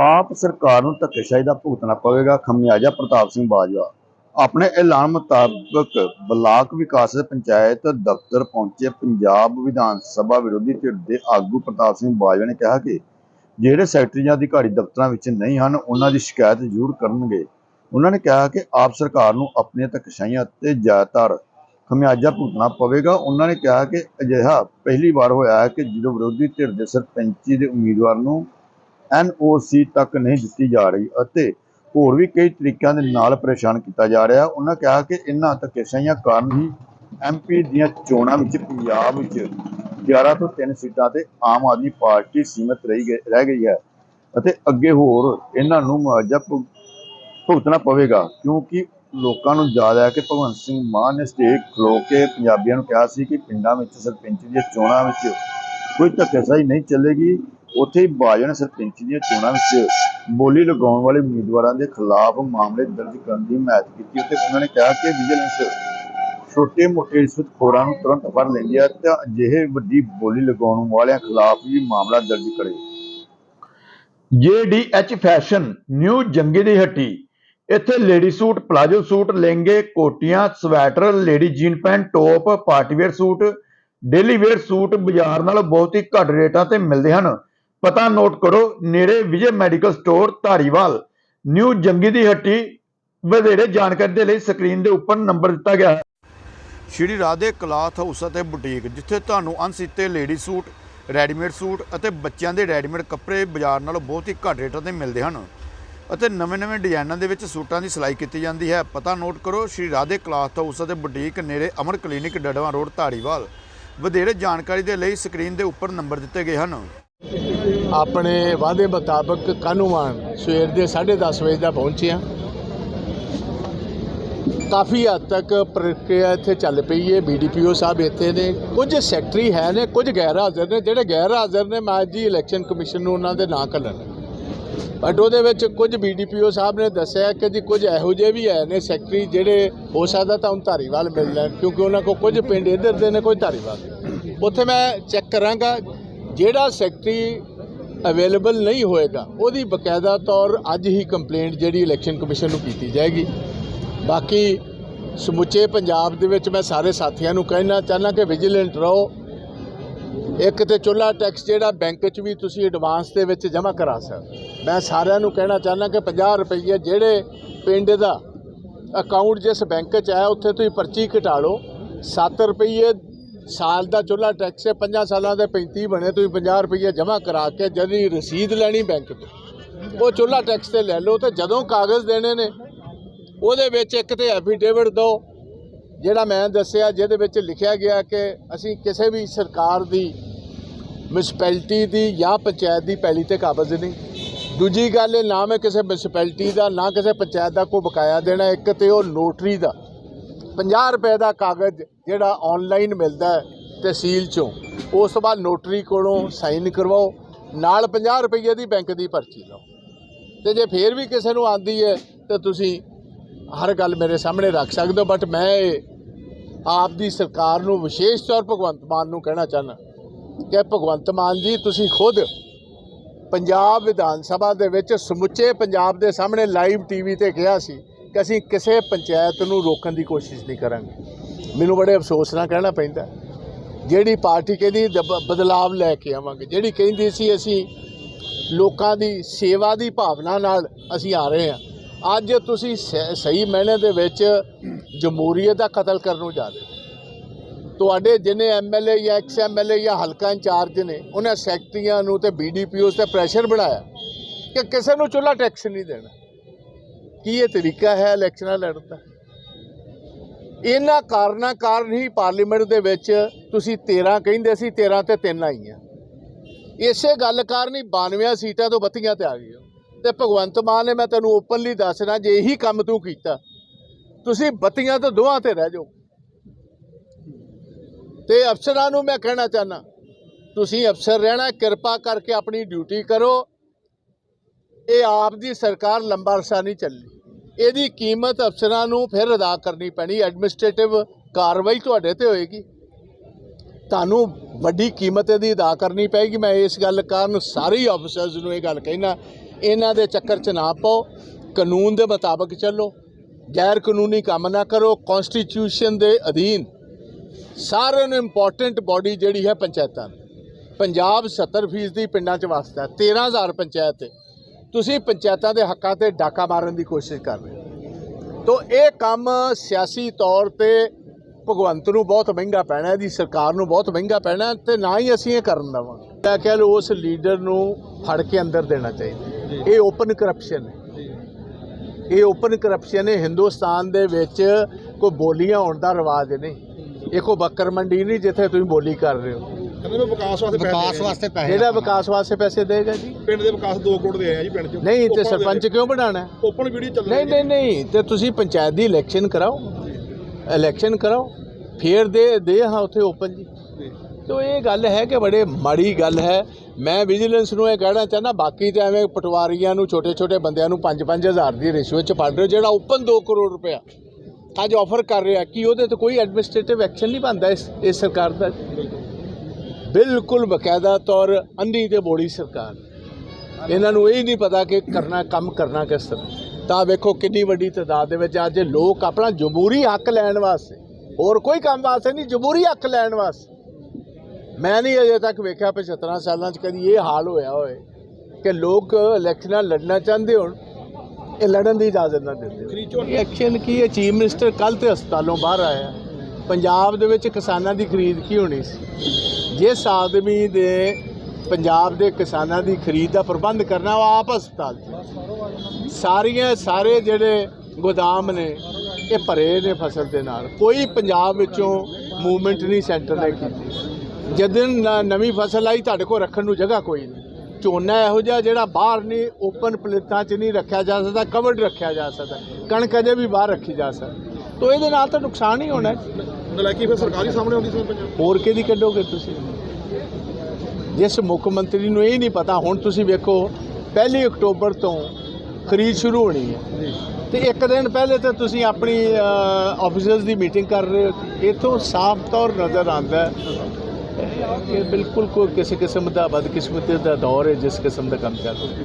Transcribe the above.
ਆਪ ਸਰਕਾਰ ਨੂੰ ਧੱਕੇਸ਼ਾਹੀ ਦਾ ਭੁਗਤਣਾ ਪਵੇਗਾ। ਖਮਿਆਜਾ ਪ੍ਰਤਾਪ ਸਿੰਘ ਬਾਜਵਾ। ਆਪਣੇ ਐਲਾਨ ਮੁਤਾਬਕ ਬਲਾਕ ਵਿਕਾਸ ਪੰਚਾਇਤ ਦਫ਼ਤਰ ਪਹੁੰਚੇ ਪੰਜਾਬ ਵਿਧਾਨ ਸਭਾ ਵਿਰੋਧੀ ਧਿਰ ਦੇ ਆਗੂ ਪ੍ਰਤਾਪ ਸਿੰਘ ਬਾਜਵਾ ਨੇ ਕਿਹਾ ਕਿ ਜਿਹੜੇ ਸੈਕਟਰੀ ਜਾਂ ਅਧਿਕਾਰੀ ਦਫ਼ਤਰਾਂ ਵਿੱਚ ਨਹੀਂ ਹਨ, ਉਹਨਾਂ ਦੀ ਸ਼ਿਕਾਇਤ ਜ਼ਰੂਰ ਕਰਨਗੇ। ਉਹਨਾਂ ਨੇ ਕਿਹਾ ਕਿ ਆਪ ਸਰਕਾਰ ਨੂੰ ਆਪਣੀਆਂ ਧੱਕੇਸ਼ਾਹੀਆਂ ਤੇ ਜ਼ਿਆਦਾਤਰ ਖਮਿਆਜਾ ਭੁਗਤਣਾ ਪਵੇਗਾ। ਉਹਨਾਂ ਨੇ ਕਿਹਾ ਕਿ ਅਜਿਹਾ ਪਹਿਲੀ ਵਾਰ ਹੋਇਆ ਹੈ ਕਿ ਜਦੋਂ ਵਿਰੋਧੀ ਧਿਰ ਦੇ ਸਰਪੰਚੀ ਦੇ ਉਮੀਦਵਾਰ ਨੂੰ ਐਨਓਸੀ ਤੱਕ ਨਹੀਂ ਦਿੱਤੀ ਜਾ ਰਹੀ ਅਤੇ ਹੋਰ ਵੀ ਕਈ ਤਰੀਕਿਆਂ ਦੇ ਨਾਲ ਪਰੇਸ਼ਾਨ ਕੀਤਾ ਜਾ ਰਿਹਾ। ਉਹਨਾਂ ਕਿਹਾ ਕਿ ਇਹਨਾਂ ਧੱਕੇਸ਼ਾਹੀਆਂ ਕਾਰਨ ਹੀ ਐਮਪੀ ਦੀਆਂ ਚੋਣਾਂ ਵਿੱਚ ਪੰਜਾਬ ਵਿੱਚ 11 ਤੋਂ 3 ਸੀਟਾਂ ਤੇ ਆਮ ਆਦਮੀ ਪਾਰਟੀ ਸੀਮਤ ਰਹੀ ਗਈ- ਰਹਿ ਗਈ ਹੈ ਅਤੇ ਅੱਗੇ ਹੋਰ ਇਹਨਾਂ ਨੂੰ ਮੁਆਵਜ਼ਾ ਭੁਗ- ਭੁਗਤਣਾ ਪਵੇਗਾ ਕਿਉਂਕਿ ਲੋਕਾਂ ਨੂੰ ਯਾਦ ਹੈ ਕਿ ਭਗਵੰਤ ਸਿੰਘ ਮਾਨ ਨੇ ਸਟੇਜ ਖਲੋ ਕੇ ਪੰਜਾਬੀਆਂ ਨੂੰ ਕਿਹਾ ਸੀ ਕਿ ਪਿੰਡਾਂ ਵਿੱਚ ਸਰਪੰਚ ਦੀਆਂ ਚੋਣਾਂ ਵਿੱਚ ਕੋਈ ਧੱਕੇਸ਼ਾਹੀ ਨਹੀਂ ਚੱਲੇਗੀ। ਉੱਥੇ ਹੀ ਬਾਜਵਾ ਸਰਪੰਚ ਦੀਆਂ ਚੋਣਾਂ ਵਿੱਚ ਬੋਲੀ ਲਗਾਉਣ ਵਾਲੇ ਉਮੀਦਵਾਰਾਂ ਦੇ ਖਿਲਾਫ ਮਾਮਲੇ ਦਰਜ ਕਰਨ ਦੀ ਹਮਾਇਤ ਕੀਤੀ ਅਤੇ ਉਹਨਾਂ ਨੇ ਕਿਹਾ ਕਿ ਵਿਜੀਲੈਂਸ ਛੋਟੇ ਮੋਟੇ ਰਿਸ਼ਵਤਖੋਰਾਂ ਨੂੰ ਤੁਰੰਤ ਫੜ ਲੈਂਦੀ ਹੈ ਤੇ ਅਜਿਹੇ ਵੱਡੀ ਬੋਲੀ ਲਗਾਉਣ ਵਾਲਿਆਂ ਖਿਲਾਫ ਵੀ ਮਾਮਲਾ ਦਰਜ ਕਰੇ। JDH ਫੈਸ਼ਨ ਨਿਊ ਜੰਗੀ ਦੀ ਹੱਟੀ, ਇੱਥੇ ਲੇਡੀ ਸੂਟ, ਪਲਾਜੋ ਸੂਟ, ਲਹਿੰਗੇ, ਕੋਟੀਆਂ, sweater, lady jean pant, top partywear suit, daily wear suit ਬਾਜ਼ਾਰ ਨਾਲੋਂ ਬਹੁਤ ਹੀ ਘੱਟ ਰੇਟਾਂ ਤੇ ਮਿਲਦੇ ਹਨ। ਪਤਾ ਨੋਟ ਕਰੋ, ਨੇੜੇ Vijay medical store Dhariwal. New Jangi ਦੀ ਹੱਟੀ, ਵਧੇਰੇ ਜਾਣਕਾਰੀ ਦੇ ਲਈ ਸਕਰੀਨ ਦੇ ਉੱਪਰ ਨੰਬਰ ਦਿੱਤਾ ਗਿਆ ਹੈ। ਸ਼੍ਰੀ ਰਾਧੇ ਕਲਾਥ ਹਾਊਸ ਅਤੇ ਬੁਟੀਕ, ਜਿੱਥੇ ਤੁਹਾਨੂੰ ਅਣਸੀਤੇ ਲੇਡੀ ਸੂਟ, ਰੈਡੀਮੇਡ ਸੂਟ ਅਤੇ ਬੱਚਿਆਂ ਦੇ ਰੈਡੀਮੇਡ ਕੱਪੜੇ ਬਾਜ਼ਾਰ ਨਾਲੋਂ ਬਹੁਤ ਹੀ ਘੱਟ ਰੇਟਾਂ ਤੇ ਮਿਲਦੇ ਹਨ ਅਤੇ ਨਵੇਂ-ਨਵੇਂ ਡਿਜ਼ਾਈਨਾਂ ਦੇ ਵਿੱਚ ਸੂਟਾਂ ਦੀ ਸਿਲਾਈ ਕੀਤੀ ਜਾਂਦੀ ਹੈ। ਪਤਾ ਨੋਟ ਕਰੋ, ਸ਼੍ਰੀ ਰਾਧੇ ਕਲਾਥ ਹਾਊਸ ਅਤੇ ਬੁਟੀਕ ਨੇੜੇ ਅਮਰ ਕਲੀਨਿਕ ਡੜਵਾ ਰੋਡ, ਧਾਰੀਵਾਲ। ਵਧੇਰੇ ਜਾਣਕਾਰੀ ਦੇ ਲਈ ਸਕਰੀਨ ਦੇ ਉੱਪਰ ਨੰਬਰ ਦਿੱਤੇ ਗਏ ਹਨ। ਆਪਣੇ ਵਾਅਦੇ ਮੁਤਾਬਕ ਕਾਨੂੰਵਾਨ ਸਵੇਰ ਦੇ 10:30 ਵਜੇ ਦਾ ਪਹੁੰਚਿਆ ਕਾਫੀ ਹੱਦ ਤੱਕ ਪ੍ਰਕਿਰਿਆ ਇੱਥੇ ਚੱਲ ਪਈ ਹੈ। ਬੀਡੀਪੀਓ ਸਾਹਿਬ ਇੱਥੇ ਨੇ, ਕੁਝ ਸੈਕਟਰੀ ਹੈ ਨੇ, ਕੁਝ ਗੈਰ ਹਾਜ਼ਰ ਨੇ, ਜਿਹੜੇ ਗੈਰ ਹਾਜ਼ਰ ਨੇ ਮੈਂ ਜੀ ਇਲੈਕਸ਼ਨ ਕਮਿਸ਼ਨ ਨੂੰ ਉਹਨਾਂ ਦੇ ਨਾਂ ਕੱਲਣ ਬਟ ਉਹਦੇ ਵਿੱਚ ਕੁਝ ਬੀਡੀਪੀਓ ਸਾਹਿਬ ਨੇ ਦੱਸਿਆ ਕਿ ਜੀ ਕੁਝ ਇਹੋ ਜਿਹੇ ਵੀ ਹੈ ਨੇ ਸੈਕਟਰੀ ਜਿਹੜੇ ਹੋ ਸਕਦਾ ਤਾਂ ਹੁਣ ਧਾਰੀਵਾਲ ਮਿਲ ਲੈਣ, ਕਿਉਂਕਿ ਉਹਨਾਂ ਕੋਲ ਕੁਝ ਪਿੰਡ ਇੱਧਰ ਦੇ ਨੇ ਕੁਝ ਧਾਰੀਵਾਲ ਉੱਥੇ ਮੈਂ ਚੈੱਕ ਕਰਾਂਗਾ, ਜਿਹੜਾ ਸੈਕਟਰੀ ਅਵੇਲੇਬਲ ਨਹੀਂ ਹੋਏਗਾ। ਉਹਦੀ ਬਕਾਇਦਾ ਤੌਰ ਅੱਜ ਹੀ ਕੰਪਲੇਂਟ ਜਿਹੜੀ ਇਲੈਕਸ਼ਨ ਕਮਿਸ਼ਨ ਨੂੰ ਕੀਤੀ ਜਾਏਗੀ। ਬਾਕੀ ਸਮੁੱਚੇ ਪੰਜਾਬ ਦੇ ਵਿੱਚ ਮੈਂ ਸਾਰੇ ਸਾਥੀਆਂ ਨੂੰ ਕਹਿਣਾ ਚਾਹੁੰਦਾ ਕਿ ਵਿਜੀਲੈਂਟ ਰਹੋ। ਇੱਕ ਤੇ ਚੁੱਲਾ ਟੈਕਸ ਜਿਹੜਾ ਬੈਂਕ 'ਚ ਵੀ ਤੁਸੀਂ ਐਡਵਾਂਸ ਦੇ ਵਿੱਚ ਜਮ੍ਹਾਂ ਕਰਾ ਸਕਦੇ ਮੈਂ ਸਾਰਿਆਂ ਨੂੰ ਕਹਿਣਾ ਚਾਹੁੰਦਾ ਕਿ 50 ਰੁਪਏ ਜਿਹੜੇ ਪਿੰਡ ਦਾ ਅਕਾਊਂਟ ਜਿਸ ਬੈਂਕ 'ਚ ਹੈ, ਉੱਥੇ ਤੁਸੀਂ ਪਰਚੀ ਕਟਾ ਲਓ। 7 ਰੁਪਏ ਸਾਲ ਦਾ ਚੁੱਲਾ ਟੈਕਸ ਹੈ 5 ਸਾਲਾਂ ਦੇ 35 ਬਣੇ, ਤੁਸੀਂ 50 ਰੁਪਏ ਜਮ੍ਹਾਂ ਕਰਾ ਕੇ ਜਦੀ ਰਸੀਦ ਲੈਣੀ ਬੈਂਕ ਤੋਂ, ਉਹ ਚੁੱਲਾ ਟੈਕਸ ਤੇ ਲੈ ਲਓ ਤੇ ਜਦੋਂ ਕਾਗਜ਼ ਦੇਣੇ ਨੇ, ਉਹਦੇ ਵਿੱਚ ਇੱਕ ਤੇ ਐਫੀਡੇਵਿਟ ਦਿਓ ਜਿਹੜਾ ਮੈਂ ਦੱਸਿਆ, ਜਿਹਦੇ ਵਿੱਚ ਲਿਖਿਆ ਗਿਆ ਕਿ ਅਸੀਂ ਕਿਸੇ ਵੀ ਸਰਕਾਰ ਦੀ ਮਿਊਨਿਸਪੈਲਿਟੀ ਦੀ ਜਾਂ ਪੰਚਾਇਤ ਦੀ ਪੈਲੀ ਤੇ ਕਾਬਜ਼ ਨਹੀਂ। ਦੂਜੀ ਗੱਲ ਇਹ ਨਾ ਮੈਂ ਕਿਸੇ ਮਿਊਨਿਸਪੈਲਿਟੀ ਦਾ, ਨਾ ਕਿਸੇ ਪੰਚਾਇਤ ਦਾ ਕੋਈ ਬਕਾਇਆ ਦੇਣਾ, ਇੱਕ ਤੇ ਉਹ ਨੋਟਰੀ ਦਾ। 50 ਰੁਪਏ ਦਾ ਕਾਗਜ਼ ਜਿਹੜਾ ਆਨਲਾਈਨ ਮਿਲਦਾ ਤਹਿਸੀਲ ਚੋਂ, ਉਸ ਤੋਂ ਬਾਅਦ ਨੋਟਰੀ ਕੋਲੋਂ ਸਾਈਨ ਕਰਵਾਓ, ਨਾਲ 50 ਰੁਪਏ ਦੀ ਬੈਂਕ ਦੀ ਪਰਚੀ ਲਓ। ਤੇ ਜੇ ਫੇਰ ਵੀ ਕਿਸੇ ਨੂੰ ਆਂਦੀ ਹੈ, ਤੇ ਤੁਸੀਂ ਹਰ ਗੱਲ ਮੇਰੇ ਸਾਹਮਣੇ ਰੱਖ ਸਕਦੇ ਹੋ ਬਟ ਮੈਂ ਆਪ ਦੀ ਸਰਕਾਰ ਨੂੰ ਵਿਸ਼ੇਸ਼ ਤੌਰ ਭਗਵੰਤ ਮਾਨ ਨੂੰ ਕਹਿਣਾ ਚਾਹੁੰਦਾ ਕਿ ਭਗਵੰਤ ਮਾਨ ਜੀ, ਤੁਸੀਂ ਖੁਦ ਪੰਜਾਬ ਵਿਧਾਨ ਸਭਾ ਦੇ ਵਿੱਚ ਸਮੁੱਚੇ ਪੰਜਾਬ ਦੇ ਸਾਹਮਣੇ ਲਾਈਵ ਟੀਵੀ ਤੇ ਕਿਹਾ ਸੀ ਕਿ ਅਸੀਂ ਕਿਸੇ ਪੰਚਾਇਤ ਨੂੰ ਰੋਕਣ ਦੀ ਕੋਸ਼ਿਸ਼ ਨਹੀਂ ਕਰਾਂਗੇ। ਮੈਨੂੰ ਬੜੇ ਅਫਸੋਸ ਨਾਲ ਕਹਿਣਾ ਪੈਂਦਾ ਜਿਹੜੀ ਪਾਰਟੀ ਕਹਿੰਦੀ ਬਦਲਾਵ ਲੈ ਕੇ ਆਵਾਂਗੇ। ਜਿਹੜੀ ਕਹਿੰਦੀ ਸੀ, ਅਸੀਂ ਲੋਕਾਂ ਦੀ ਸੇਵਾ ਦੀ ਭਾਵਨਾ ਨਾਲ ਅਸੀਂ ਆ ਰਹੇ ਹਾਂ। ਅੱਜ ਤੁਸੀਂ ਸ- ਸਹੀ ਮਾਇਨੇ ਦੇ ਵਿੱਚ ਜਮਹੂਰੀਅਤ ਦਾ ਕਤਲ ਕਰਨ ਨੂੰ ਜਾ ਰਹੇ ਹੋ। ਤੁਹਾਡੇ ਜਿਨੇ ਐਮਐਲਏ ਜਾਂ ਐਕਸ ਐਮਐਲਏ ਜਾਂ ਹਲਕਾ ਇੰਚਾਰਜ ਨੇ, ਉਹਨਾਂ ਸੈਕਟਰੀਆਂ ਨੂੰ ਤੇ ਬੀਡੀਪੀਓਸ ਤੇ ਪ੍ਰੈਸ਼ਰ ਬਣਾਇਆ ਕਿ ਕਿਸੇ ਨੂੰ ਚੁੱਲਾ ਟੈਕਸ ਨਹੀਂ ਦੇਣਾ। ਕੀ ਇਹ ਤਰੀਕਾ ਹੈ ਇਲੈਕਸ਼ਨਾਂ ਲੜਨ ਦਾ? ਇਹਨਾਂ ਕਾਰਨਾਂ ਕਾਰਨ ਹੀ ਪਾਰਲੀਮੈਂਟ ਦੇ ਵਿੱਚ ਤੁਸੀਂ 13 ਕਹਿੰਦੇ ਸੀ 13 ਤੇ 3 ਆਈਆਂ। ਇਸੇ ਗੱਲ ਕਾਰਨ ਹੀ 92 ਸੀਟਾਂ ਤੋਂ ਬੱਤੀਆਂ ਤੇ ਆ ਗਈਆਂ ਤੇ ਭਗਵੰਤ ਮਾਨ ਨੇ ਮੈਂ ਤੈਨੂੰ ਓਪਨਲੀ ਦੱਸਣਾ, ਜੇ ਇਹੀ ਕੰਮ ਤੂੰ ਕੀਤਾ, ਤੁਸੀਂ ਬੱਤੀਆਂ ਤੋਂ ਦੋਹਾਂ ਤੇ ਰਹਿ ਜਾਓ। ਤੇ ਅਫਸਰਾਂ ਨੂੰ ਮੈਂ ਕਹਿਣਾ ਚਾਹਨਾ ਤੁਸੀਂ ਅਫਸਰ ਰਹਿਣਾ, ਕਿਰਪਾ ਕਰਕੇ ਆਪਣੀ ਡਿਊਟੀ ਕਰੋ ਇਹ ਆਪ ਦੀ ਸਰਕਾਰ ਲੰਬਾ ਅਰਸਾ ਨਹੀਂ ਚੱਲੀ। ਇਹਦੀ ਕੀਮਤ ਅਫਸਰਾਂ ਨੂੰ ਫਿਰ ਅਦਾ ਕਰਨੀ ਪੈਣੀ ਐਡਮਿਨਿਸਟ੍ਰੇਟਿਵ ਕਾਰਵਾਈ ਤੁਹਾਡੇ ਤੇ ਹੋਏਗੀ। ਤੁਹਾਨੂੰ ਵੱਡੀ ਕੀਮਤ ਇਹਦੀ ਅਦਾ ਕਰਨੀ ਪਏਗੀ। ਮੈਂ ਇਸ ਗੱਲ ਕਾਰਨ ਸਾਰੇ ਆਫੀਸਰਸ ਨੂੰ ਇਹ ਗੱਲ ਕਹਿਣਾ ਇਹਨਾਂ ਦੇ ਚੱਕਰ 'ਚ ਨਾ ਪਾਓ। ਕਾਨੂੰਨ ਦੇ ਮੁਤਾਬਕ ਚੱਲੋ। ਗੈਰ ਕਾਨੂੰਨੀ ਕੰਮ ਨਾ ਕਰੋ। ਕਨਸਟੀਟਿਊਸ਼ਨ ਦੇ ਅਧੀਨ ਸਾਰਿਆਂ ਨੂੰ ਇੰਪੋਰਟੈਂਟ ਬਾਡੀ ਜਿਹੜੀ ਹੈ ਪੰਚਾਇਤਾਂ ਪੰਜਾਬ 70% ਪਿੰਡਾਂ 'ਚ ਵਸਦਾ ਹੈ 13000 ਪੰਚਾਇਤ ਹੈ। ਤੁਸੀਂ ਪੰਚਾਇਤਾਂ ਦੇ ਹੱਕਾਂ ਤੇ ਡਾਕਾ ਮਾਰਨ ਦੀ ਕੋਸ਼ਿਸ਼ ਕਰ ਰਹੇ ਹੋ। ਤੋ ਇਹ ਕੰਮ ਸਿਆਸੀ ਤੌਰ ਤੇ ਭਗਵੰਤ ਨੂੰ ਬਹੁਤ ਮਹਿੰਗਾ ਪੈਣਾ ਹੈ, ਇਹਦੀ ਸਰਕਾਰ ਨੂੰ ਬਹੁਤ ਮਹਿੰਗਾ ਪੈਣਾ ਤੇ ਨਾ ਹੀ ਅਸੀਂ ਇਹ ਕਰਨ ਦੇਵਾਂਗੇ। ਮੈਂ ਕਹਿ ਲਓ ਉਸ ਲੀਡਰ ਨੂੰ ਫੜ ਕੇ ਅੰਦਰ ਦੇਣਾ ਚਾਹੀਦਾ ਇਹ ਓਪਨ ਕਰਪਸ਼ਨ ਹੈ। ਇਹ ਓਪਨ ਕਰਪਸ਼ਨ ਹੈ ਹਿੰਦੁਸਤਾਨ ਦੇ ਵਿੱਚ ਕੋਈ ਬੋਲੀਆਂ ਹੋਣ ਦਾ ਰਿਵਾਜ ਨਹੀਂ। ਇਹ ਕੋਈ ਬੱਕਰ ਮੰਡੀ ਨਹੀਂ ਜਿੱਥੇ ਤੁਸੀਂ ਬੋਲੀ ਕਰ ਰਹੇ ਹੋ। ਕਹਿੰਦੇ ਮੈਂ ਵਿਕਾਸ ਵਾਸਤੇ ਵਿਕਾਸ ਵਾਸਤੇ ਪੈਸੇ ਜਿਹੜਾ ਵਿਕਾਸ ਵਾਸਤੇ ਪੈਸੇ ਦੇਗਾ ਜੀ? ਪਿੰਡ ਦੇ ਵਿਕਾਸ 2 ਕਰੋੜ ਦੇ ਆਏ ਆ ਜੀ ਪਿੰਡ ਚ। ਨਹੀਂ ਤੇ ਸਰਪੰਚ ਕਿਉਂ ਬਣਾਣਾ ਓਪਨ ਵੀਡੀਓ ਚੱਲ ਨਹੀਂ ਨਹੀਂ ਨਹੀਂ ਤੇ ਤੁਸੀਂ ਪੰਚਾਇਤ ਦੀ ਇਲੈਕਸ਼ਨ ਕਰਾਓ। ਇਲੈਕਸ਼ਨ ਕਰਾਓ। ਫੇਰ ਦੇ ਦੇ ਹਾਂ ਉੱਥੇ ਓਪਨ ਜੀ। ਤੋ ਇਹ ਗੱਲ ਹੈ ਕਿ ਬੜੇ ਮਾੜੀ ਗੱਲ ਹੈ। ਮੈਂ ਵਿਜੀਲੈਂਸ ਨੂੰ ਇਹ ਕਹਿਣਾ ਚਾਹੁੰਦਾ ਬਾਕੀ ਤੇ ਐਵੇਂ ਪਟਵਾਰੀਆਂ ਨੂੰ ਛੋਟੇ ਛੋਟੇ ਬੰਦਿਆਂ ਨੂੰ 5-5000 ਦੀ ਰਿਸ਼ਵਤ ਚ ਫੜ ਰਹੇ ਹੋ, ਜਿਹੜਾ ਓਪਨ 2 ਕਰੋੜ ਰੁਪਇਆ ਅੱਜ ਆਫਰ ਕਰ ਰਿਹਾ ਕਿ ਉਹਦੇ ਤੇ ਕੋਈ ਐਡਮਿਨਿਸਟ੍ਰੇਟਿਵ ਐਕਸ਼ਨ ਨਹੀਂ ਬਣਦਾ ਇਸ ਇਸ ਸਰਕਾਰ ਦਾ? ਬਿਲਕੁਲ ਬਕਾਇਦਾ ਤੌਰ ਅੰਨੀ ਤੇ ਬੋੜੀ ਸਰਕਾਰ। ਇਹਨਾਂ ਨੂੰ ਇਹ ਨਹੀਂ ਪਤਾ ਕਿ ਕਰਨਾ ਕੰਮ ਕਰਨਾ ਕਿਸ ਤਰ੍ਹਾਂ। ਤਾਂ ਵੇਖੋ ਕਿੰਨੀ ਵੱਡੀ ਤਾਦਾਦ ਦੇ ਵਿੱਚ ਅੱਜ ਲੋਕ ਆਪਣਾ ਜਮਹੂਰੀ ਹੱਕ ਲੈਣ ਵਾਸਤੇ ਹੋਰ ਕੋਈ ਕੰਮ ਵਾਸਤੇ ਨਹੀਂ ਜਮਹੂਰੀ ਹੱਕ ਲੈਣ ਵਾਸਤੇ। ਮੈਂ ਨਹੀਂ ਅਜੇ ਤੱਕ ਵੇਖਿਆ 75 ਸਾਲਾਂ 'ਚ ਕਦੀ ਇਹ ਹਾਲ ਹੋਇਆ ਹੋਏ ਕਿ ਲੋਕ ਇਲੈਕਸ਼ਨਾਂ ਲੜਨਾ ਚਾਹੁੰਦੇ ਹੋਣ ਇਹ ਲੜਨ ਦੀ ਇਜਾਜ਼ਤ ਨਾ ਦਿੰਦੇ ਹੋਣ। ਇਹ ਐਕਸ਼ਨ ਕੀ ਹੈ? ਚੀਫ ਮਿਨਿਸਟਰ ਕੱਲ ਤੇ ਹਸਪਤਾਲੋਂ ਬਾਹਰ ਆਇਆ। ਪੰਜਾਬ ਦੇ ਵਿੱਚ ਕਿਸਾਨਾਂ ਦੀ ਖਰੀਦ ਕੀ ਹੋਣੀ ਸੀ? ਜਿਸ ਆਦਮੀ ਦੇ ਪੰਜਾਬ ਦੇ ਕਿਸਾਨਾਂ ਦੀ ਖਰੀਦ ਦਾ ਪ੍ਰਬੰਧ ਕਰਨਾ ਉਹ ਆਪ ਹਸਪਤਾਲ 'ਚ। ਸਾਰੀਆਂ, ਸਾਰੇ ਜਿਹੜੇ ਗੋਦਾਮ ਨੇ, ਇਹ ਭਰੇ ਨੇ ਫਸਲ ਦੇ ਨਾਲ। ਕੋਈ ਪੰਜਾਬ ਵਿੱਚੋਂ ਮੂਵਮੈਂਟ ਨਹੀਂ ਸੈਂਟਰ ਨੇ ਕੀਤੀ। ਜਦੋਂ ਨਵੀਂ ਫਸਲ ਆਈ, ਤੁਹਾਡੇ ਕੋਲ ਰੱਖਣ ਨੂੰ ਜਗ੍ਹਾ ਕੋਈ ਨਹੀਂ। ਝੋਨਾ ਇਹੋ ਜਿਹਾ ਜਿਹੜਾ ਬਾਹਰ ਨਹੀਂ ਓਪਨ ਪਲੇਟਾਂ 'ਚ ਨਹੀਂ ਰੱਖਿਆ ਜਾ ਸਕਦਾ ਕਵਰਡ ਰੱਖਿਆ ਜਾ ਸਕਦਾ। ਕਣਕ ਅਜੇ ਵੀ ਬਾਹਰ ਰੱਖੀ ਜਾ ਸਕਦੀ। ਤੋ ਇਹਦੇ ਨਾਲ ਤਾਂ ਨੁਕਸਾਨ ਹੀ ਹੋਣਾ ਨਲਾਇਕੀ ਫਿਰ ਸਰਕਾਰੀ ਸਾਹਮਣੇ ਆਉਂਦੀ ਸੀ ਪੰਜਾਬ। ਹੋਰ ਕਿਹਦੀ ਕੱਢੋਗੇ ਤੁਸੀਂ? ਜਿਸ ਮੁੱਖ ਮੰਤਰੀ ਨੂੰ ਇਹ ਨਹੀਂ ਪਤਾ ਹੁਣ ਤੁਸੀਂ ਵੇਖੋ ਪਹਿਲੀ ਅਕਤੂਬਰ ਤੋਂ ਖਰੀਦ ਸ਼ੁਰੂ ਹੋਣੀ ਹੈ। ਤੇ ਇੱਕ ਦਿਨ ਪਹਿਲੇ ਤਾਂ ਤੁਸੀਂ ਆਪਣੀ ਆਫੀਸਰਸ ਦੀ ਮੀਟਿੰਗ ਕਰ ਰਹੇ ਹੋ। ਇਥੋਂ ਸਾਫ਼ ਤੌਰ ਨਜ਼ਰ ਆਉਂਦਾ ਹੈ ਕਿ ਬਿਲਕੁਲ ਕੋਈ ਕਿਸੇ ਕਿਸਮ ਦਾ ਬਦਕਿਸਮਤੀ ਦਾ ਦੌਰ ਹੈ ਜਿਸ ਕਿਸਮ ਦਾ ਕੰਮ ਚੱਲ ਰਿਹਾ।